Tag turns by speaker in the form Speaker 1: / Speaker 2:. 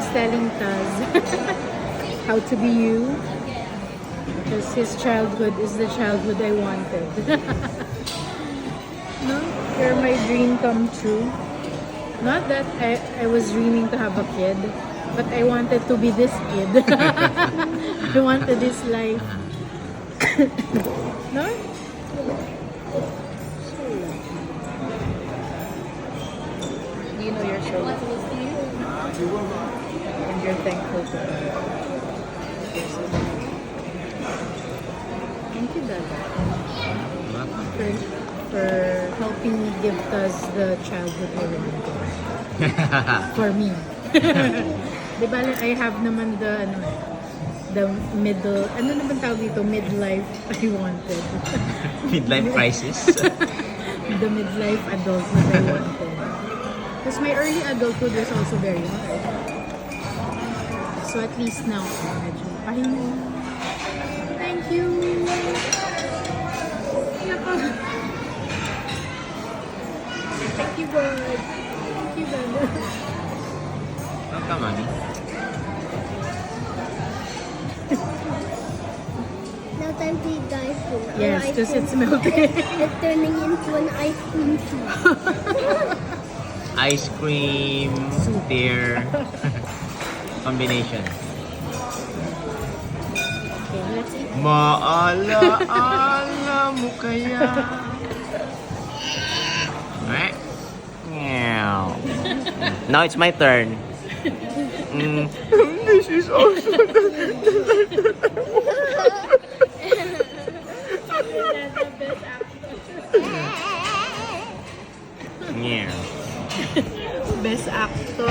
Speaker 1: was telling Taz how to be you. Because his childhood is the childhood I wanted. no? You're my dream come true. Not that I, I was dreaming to have a kid, but I wanted to be this kid. I wanted this life. no? Do you know your soul? And you're thankful to God. Thank you, Dada. For, for helping me give us the childhood I wanted. For me. Di ba, I have naman the, ano, the middle, ano naman tawag dito? Midlife I wanted.
Speaker 2: Midlife crisis.
Speaker 1: the midlife adult that I wanted. Because my early adulthood was also very hard. So at least now, medyo pahinga. Thank you! Nako. Thank you, God. Thank you, God.
Speaker 2: Welcome, Mommy.
Speaker 3: Now time to eat the ice cream.
Speaker 1: Yes,
Speaker 3: ice
Speaker 1: because it's melting.
Speaker 3: It's turning into an ice cream soup.
Speaker 2: Ice cream, beer, combination.
Speaker 1: Okay, let's eat.
Speaker 2: Maala-ala mo kaya. Alright. Meow. Now it's my turn. Mm. This is also Meow.
Speaker 1: Best actor.